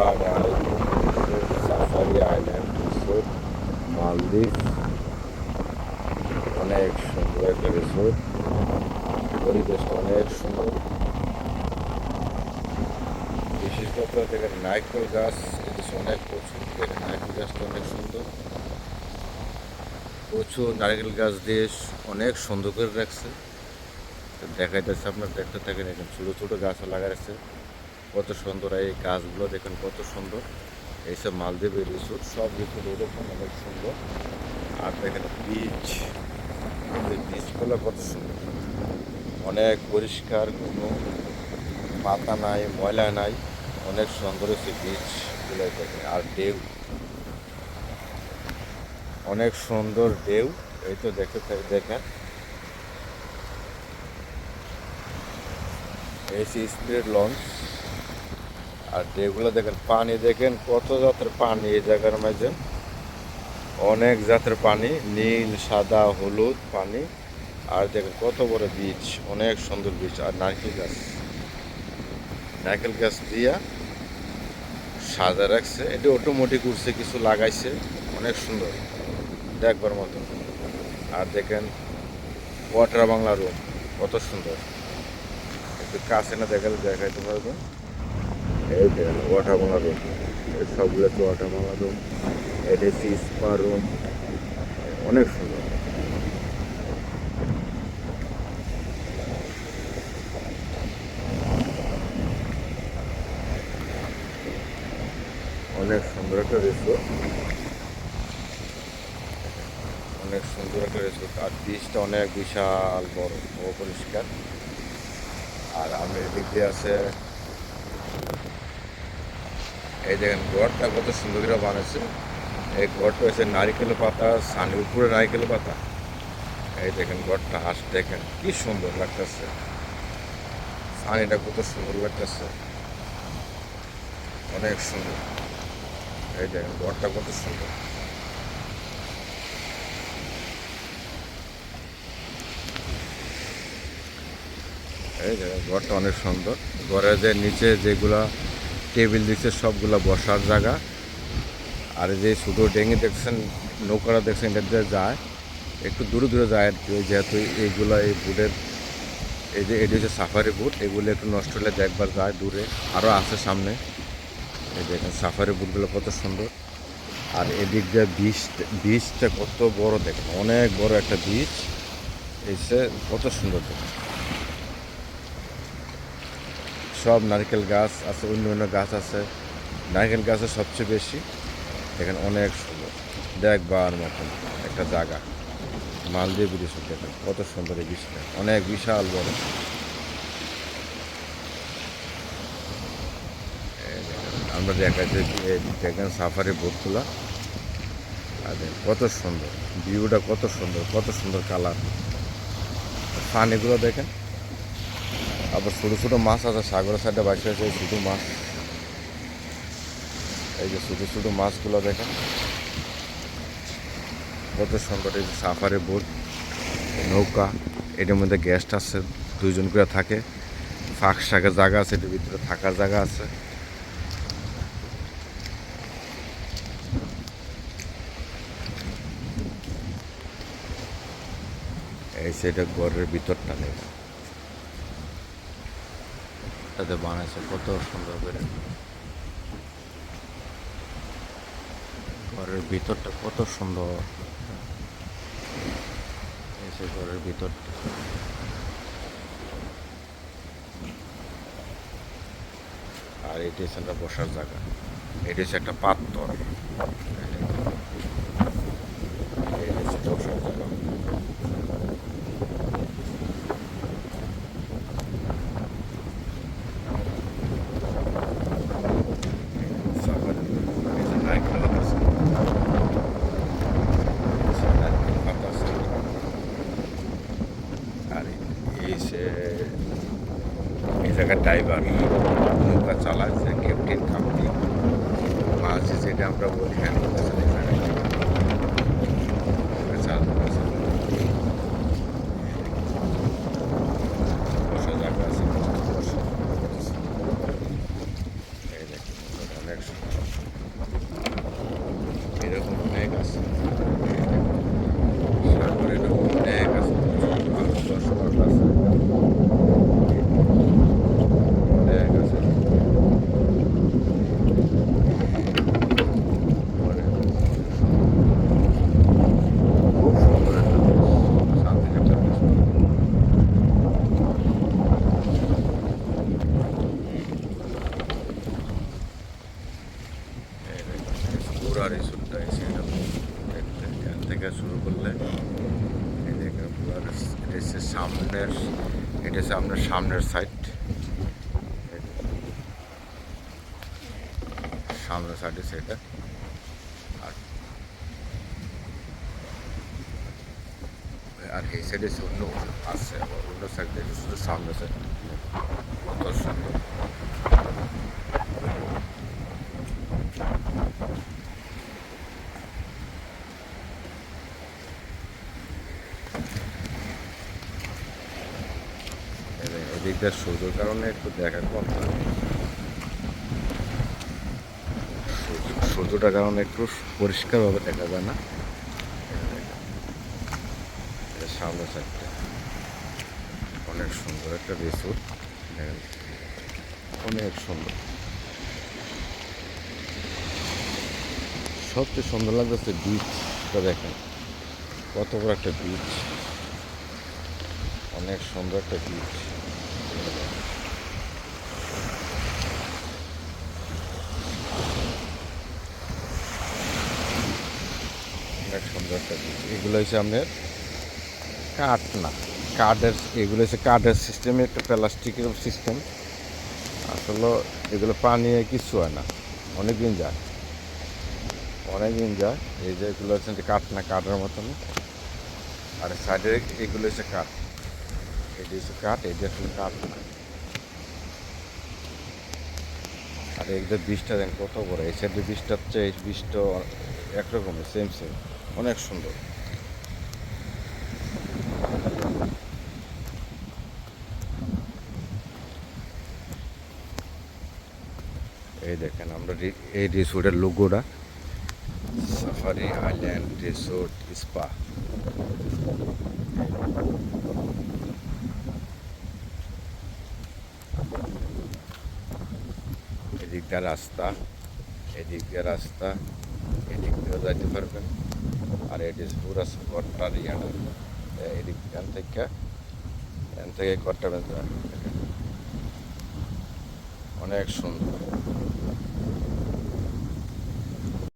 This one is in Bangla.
লাগায় সাফারি আইল্যান্ড রিসোর্ট মালদ্বীপ অনেক সুন্দর একটা রিসোর্ট পরিবেশটা অনেক সুন্দর বিশেষত দেখেন নারকেল গাছ এদেশে অনেক প্রচুর দেখেন নারকেল গাছটা অনেক সুন্দর প্রচুর নারকেল গাছ দিয়ে অনেক সুন্দর করে রাখছে তো দেখা যাচ্ছে আপনার দেখতে থাকেন এখানে ছোটো ছোটো গাছও লাগাইছে কত সুন্দর, এই গাছগুলো দেখেন কত সুন্দর। এইসব মালদ্বীপের রিসোর্ট, সব রিসোর্ট এরকম অনেক সুন্দর। আর দেখেন বিচ বিচগুলো কত সুন্দর। অনেক পরিষ্কার, কোনো পাতা নাই, ময়লা নাই, অনেক সুন্দর হচ্ছে বিচগুলো দেখেন। আর ঢেউ, অনেক সুন্দর ঢেউ, এই তো দেখে দেখেন। এসি স্পিড লঞ্চ আর যেগুলো দেখেন, পানি দেখেন, কত জাতের পানি এই জায়গার মাঝে। অনেক জাতের পানি, নীল, সাদা, হলুদ পানি। আর দেখেন কত বড় বীজ, অনেক সুন্দর বীজ। আর নারকেল গাছ। নারকেল গাছ দিয়া সাদা রাখছে। এটা অটোমেটিক উঠছে কিছু লাগাইছে। অনেক সুন্দর, দেখবার মতো। আর দেখেন, ওয়াটার বাংলা রুম কত সুন্দর। একটু কাছে না দেখালে দেখাইতে পারবেন। Bungalow room. সবগুলো ওয়াটার বাংলা রুম। এটা হচ্ছে স্পা রুম অনেক সুন্দর। অনেক সুন্দর একটা রিসোর্ট অনেক সুন্দর একটা রিসোর্ট আর বীজটা অনেক বিশাল বড় ও পরিষ্কার। আর আমি এদিক দিয়ে আছে এই দেখেন ঘরটা কত সুন্দর করে বানাচ্ছে এই ঘরটা হচ্ছে নারিকেল পাতা সানির উপরে নারিকেল পাতা। এই দেখেন ঘরটা হাঁস, দেখেন কি সুন্দর লাগতেছে। সানিটা কত সুন্দর লাগতেছে। অনেক সুন্দর। এই দেখেন ঘরটা কত সুন্দর। এই দেখেন ঘরটা অনেক সুন্দর। ঘরের যে নিচে যেগুলা টেবিল দিচ্ছে সবগুলা বসার জায়গা। আর যে ছোটো ডেঙ্গি দেখছেন, নৌকাটা দেখছেন, এটা দিয়ে যায়। একটু দূরে দূরে যায় আর কি যেহেতু এইগুলো এই বুটের এই যে এটি হচ্ছে সাফারি বুট, এগুলো একটু নষ্ট হলে দেখবার যায় দূরে। আরও আছে সামনে। এই দেখেন, সাফারি বুটগুলো কত সুন্দর। আর এদিক দিয়ে বীজ বীজটা কত বড় দেখেন, অনেক বড় একটা বীজ এসে কত সুন্দর দেখেন। সব নারকেল গাছ আছে, অন্য অন্য গাছ আছে। নারকেল গাছে সবচেয়ে বেশি। দেখেন অনেক সুন্দর। দেখবার মতন একটা জায়গা। মালদ্বীপ রিসোর্ট দেখেন কত সুন্দর এই অনেক বিশাল বড়। আমরা দেখাচ্ছি দেখেন সাফারি বোটগুলা। আর কত সুন্দর। ভিউটা কত সুন্দর কত সুন্দর কালার। পানিগুলো দেখেন। আবার ছোটো ছোটো মাছ আছে, সাগরের সাইডে বাসে আছে ছোটো মাছ। এই যে ছোটো ছোটো মাছগুলো দেখেন। কত সুন্দর এই যে সাফারি বোট নৌকা, এটার মধ্যে গেস্ট আছে, দুইজন করে থাকে। ফাঁক শাকের জায়গা আছে, এটার ভিতরে থাকার জায়গা আছে। এই সেটা ঘরের ভিতরটা নেই তাতে বানাইছে, কত সুন্দর করে। ঘরের ভিতরটা কত সুন্দর। এসে ঘরের ভিতরটা। আর এটি হচ্ছে একটা বসার জায়গা এটি হচ্ছে একটা পাত্তর এটি হচ্ছে বসার জায়গা সাফারি এই যে নারকেল গাছ আছে। এই যে নারকেল পাতা আছে। আর এই সে এই জায়গার ড্রাইভার নৌকা চালাচ্ছে ক্যাপ্টেন কাপ্তি মাঝে যেটা আমরা বলি হ্যান্ড বসা জায়গা এরকম অনেক আছে রিসোর্টটা এসে এটা দেখতে এখান থেকে শুরু করলে এই দেখে পুরো এটা হচ্ছে সামনের এটা হচ্ছে সামনের সাইড সামনের সাইডে সেটা। আর আর এই সাইডে অন্য আছে আবার অন্য সাইড সামনের সাইড কত সুন্দর। এদিকটা সূর্যের কারণে একটু দেখা কম। সূর্য- সূর্যটার কারণে একটু পরিষ্কারভাবে দেখা যায় না। দেখেন। সাইডটা অনেক সুন্দর একটা রিসোর্ট। অনেক সুন্দর। সবচেয়ে সুন্দর লাগতেছে বিচটা দেখেন। কত বড় একটা বিচ অনেক সুন্দর একটা বিচ অনেক সুন্দর একটা এগুলো হচ্ছে আপনার কাঠ না। কাঠের, এগুলো হচ্ছে কাঠের সিস্টেমে একটা প্লাস্টিকের সিস্টেম আসলে এগুলো পানি কিছু হয় না। অনেক দিন যায়। অনেক দিন যায়। এই যে এগুলো হচ্ছে কাঠ না, কাঠের মতন। আর সাইডে এগুলো হচ্ছে কাঠ। এটি হচ্ছে কাঠ এটি আসলে কাঠ না আর এইটা বীজটা দেন, কত বড়? এই সাইডের বীজটা হচ্ছে, এই বীজটা একরকমের সেম সেম অনেক সুন্দর। এই দেখেন আমরা এই রিসোর্টের লোগোটা। সাফারি আইল্যান্ড রিসোর্ট স্পা এদিক দিয়ে রাস্তা এদিক দিয়ে রাস্তা, এদিক দিয়েও যাইতে পারবেন। আর এটি পুরো ঘরটার ইয়াটা। এদিক এখান থেকে এখান থেকে ঘরটা অনেক সুন্দর।